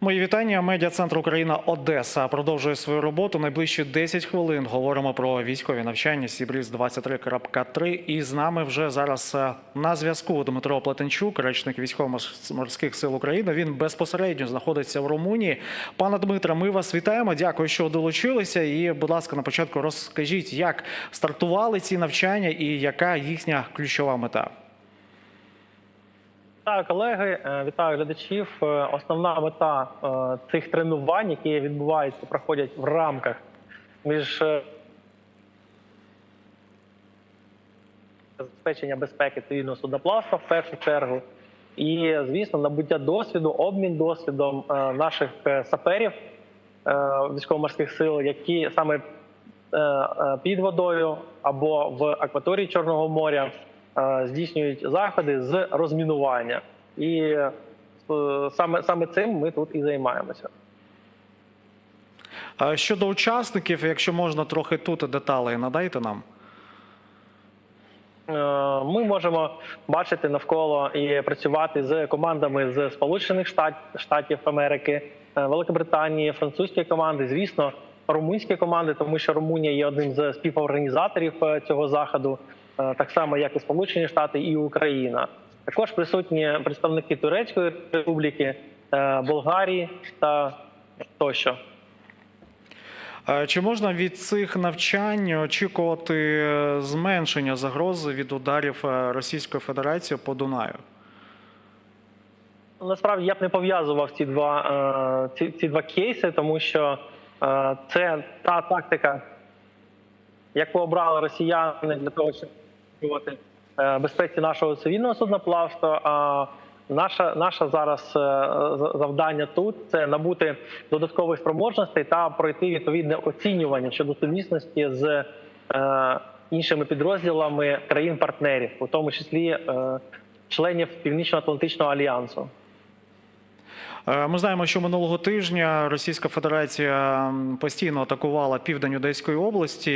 Мої вітання. Медіа центр Україна Одеса продовжує свою роботу. Найближчі 10 хвилин говоримо про військові навчання Сібріз 23.3 І з нами вже зараз е, на зв'язку Дмитро Плетенчук, речник військово-морських сил України. Він безпосередньо знаходиться в Румунії. Пане Дмитре, ми вас вітаємо. Дякую, що долучилися. І, будь ласка, на початку розкажіть, як стартували ці навчання і яка їхня ключова мета. Вітаю колеги, е, вітаю глядачів. Е, Основна мета е, цих тренувань, які відбуваються, проходять в рамках між забезпечення безпеки цивільного судоплавства в першу чергу, і звісно, набуття досвіду, обмін досвідом наших саперів військово-морських сил, які саме під водою або в акваторії Чорного моря здійснюють заходи з розмінування. І е, саме, саме цим ми тут і займаємося. Е, Щодо учасників, якщо можна трохи тут деталей надайте нам. Е, Ми можемо бачити навколо і працювати з командами з Сполучених Штатів Америки, е, Великобританії, французькі команди, звісно, румунські команди, тому що Румунія є одним з співорганізаторів е, цього заходу, е, так само як і Сполучені Штати і Україна. Також присутні представники Турецької Республіки, е, Болгарії та тощо. Е, Чи можна від цих навчань очікувати е, зменшення загрози від ударів е, Російської Федерації по Дунаю? Насправді я б не пов'язував ці два е, ці, ці два кейси, тому що е, це та тактика, яку обрали росіяни для того, щоб е, безпеці нашого цивільного судноплавства. А наша наша зараз е, завдання тут це набути додаткових спроможностей та пройти відповідне оцінювання щодо сумісності з е, іншими підрозділами країн-партнерів, у тому числі е, членів Північно-Атлантичного альянсу. Е, Ми знаємо, що минулого тижня Російська Федерація постійно атакувала південь Одеської області,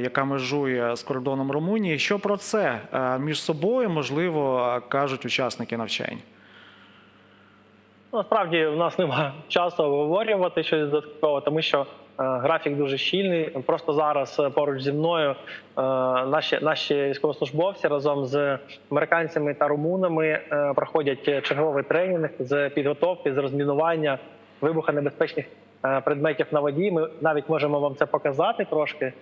яка межує з кордоном Румунії. Що про це е, між собою можливо кажуть учасники навчань? Насправді в нас немає часу обговорювати щось додатково, тому що е, графік дуже щільний. Просто зараз е, поруч зі мною е, наші наші військовослужбовці разом з американцями та румунами проходять черговий тренінг з підготовки, з розмінування вибухонебезпечних предметів на воді. Ми навіть можемо вам це показати трошки.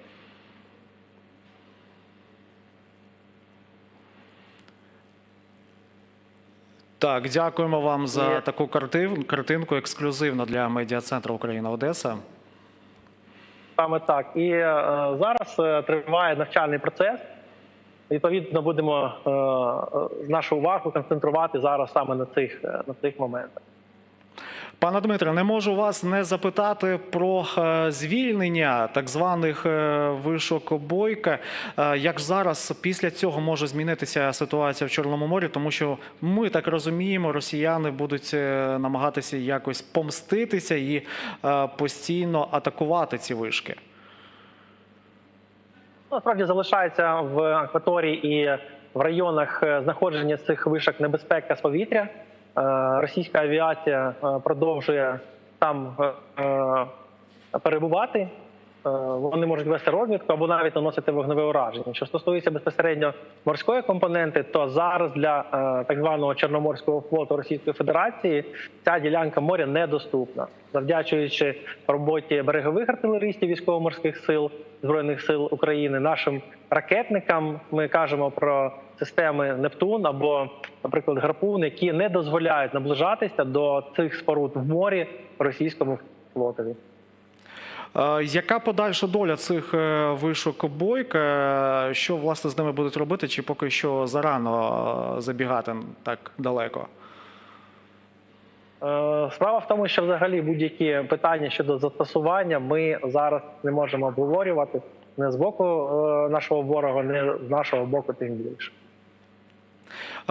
Так, дякуємо вам за таку картинку ексклюзивно для медіа центру Україна Одеса. Саме так. І е, зараз е, триває навчальний процес. Відповідно, будемо е, е, нашу увагу концентрувати зараз саме на цих, е, на цих моментах. Пане Дмитре, не можу вас не запитати про е, звільнення так званих е, вишок бойка. Е, Як зараз після цього може змінитися ситуація в Чорному морі? Тому що ми так розуміємо, росіяни будуть намагатися якось помститися і постійно атакувати ці вишки. Насправді залишається в акваторії і в районах знаходження цих вишок небезпека з повітря. Е, Російська авіація е, продовжує там е, перебувати. Е, Вони можуть вести розвідку або навіть наносити вогневе ураження. Що стосується безпосередньо морської компоненти, то зараз для е, так званого Чорноморського флоту Російської Федерації ця ділянка моря недоступна, завдячуючи роботі берегових артилеристів військово-морських сил збройних сил України, нашим ракетникам. Ми кажемо про системи Нептун або, наприклад, гарпун, які не дозволяють наближатися до цих споруд в морі російському флотові. Е, Яка подальша доля цих е, вишок бойка? Що власне з ними будуть робити? Чи поки що зарано е, забігати так далеко? Е, Справа в тому, що взагалі будь-які питання щодо застосування ми зараз не можемо обговорювати не з боку е, нашого ворога, не з нашого боку, тим більше.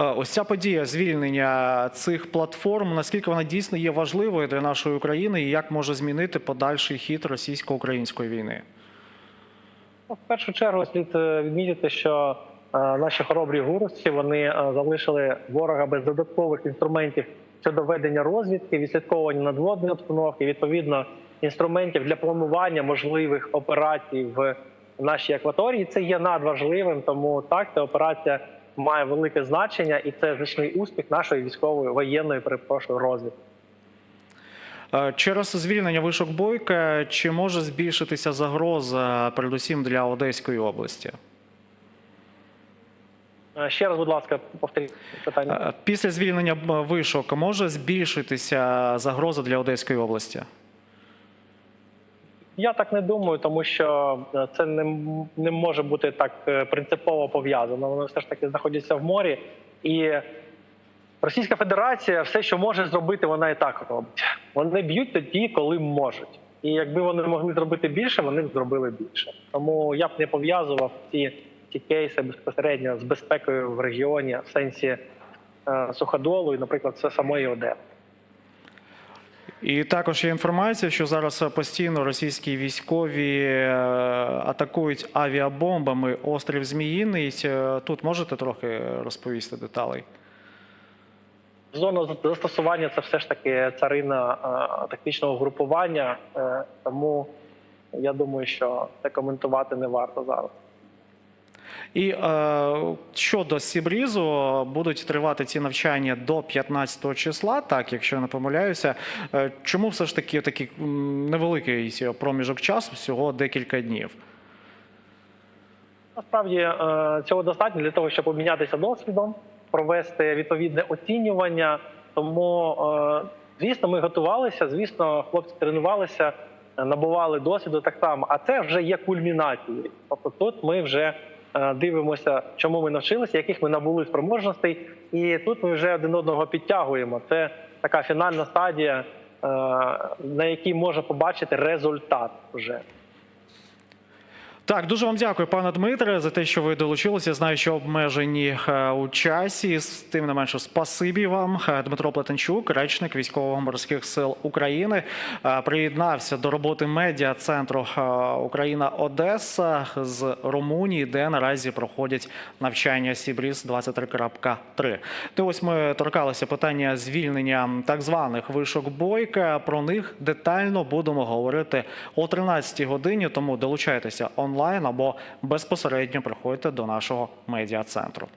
Е, Ось ця подія звільнення цих платформ. Наскільки вона дійсно є важливою для нашої України, і як може змінити подальший хід російсько-української війни? Ну, В першу чергу слід е, відмітити, що е, наші хоробрі гурці вони залишили ворога без додаткових інструментів щодо ведення розвідки, відслідковування надводної обстановки, відповідно інструментів для планування можливих операцій в нашій акваторії. Це є надважливим, тому так ця операція має велике значення, і це значний успіх нашої військової воєнної перепрошую розвідки. Е, Через звільнення вишок бойка чи може збільшитися загроза, передусім для Одеської області? Е, Ще раз, будь ласка, повторіть питання. Е, Після звільнення вишок може збільшитися загроза для Одеської області? Я так не думаю, тому що е, це не, не може бути так е, принципово пов'язано. Вони все ж таки знаходяться в морі, і Російська Федерація все, що може зробити, вона і так робить. Вони б'ють тоді, коли можуть. І якби вони могли зробити більше, вони б зробили більше. Тому я б не пов'язував ці, ці кейси безпосередньо з безпекою в регіоні в сенсі е, суходолу і, наприклад, це самої Одеси. І також є інформація, що зараз постійно російські військові е, атакують авіабомбами острів Зміїний. Е, Тут можете трохи розповісти деталей? Зона застосування це все ж таки царина е, тактичного групування, тому я думаю, що це коментувати не варто зараз. І е, щодо Сібрізу, будуть тривати ці навчання до 15 числа, так, якщо я не помиляюся. Е, чому все ж таки такий невеликий проміжок часу, всього декілька днів? Насправді е, цього достатньо для того, щоб обмінятися досвідом, провести відповідне оцінювання. Тому, е, звісно, ми готувалися. Звісно, хлопці тренувалися, набували досвіду так само. А це вже є кульмінацією. Тобто, тут ми вже дивимося, чому ми навчилися, яких ми набули спроможностей, і тут ми вже один одного підтягуємо. Це така фінальна стадія, е, на якій можна побачити результат вже. Так, дуже вам дякую, пане Дмитре, за те, що ви долучилися. Знаю, що обмежені е, у часі. З тим не менше, спасибі вам. Е, Дмитро Плетенчук, речник військово-морських сил України, е, приєднався до роботи медіа центру Україна Одеса з Румунії, де наразі проходять навчання Сібріз 23.3. То ось ми торкалися питання звільнення так званих вишок бойка. Про них детально будемо говорити о 13 годині. Тому долучайтеся онлайн або безпосередньо приходьте до нашого медіа центру.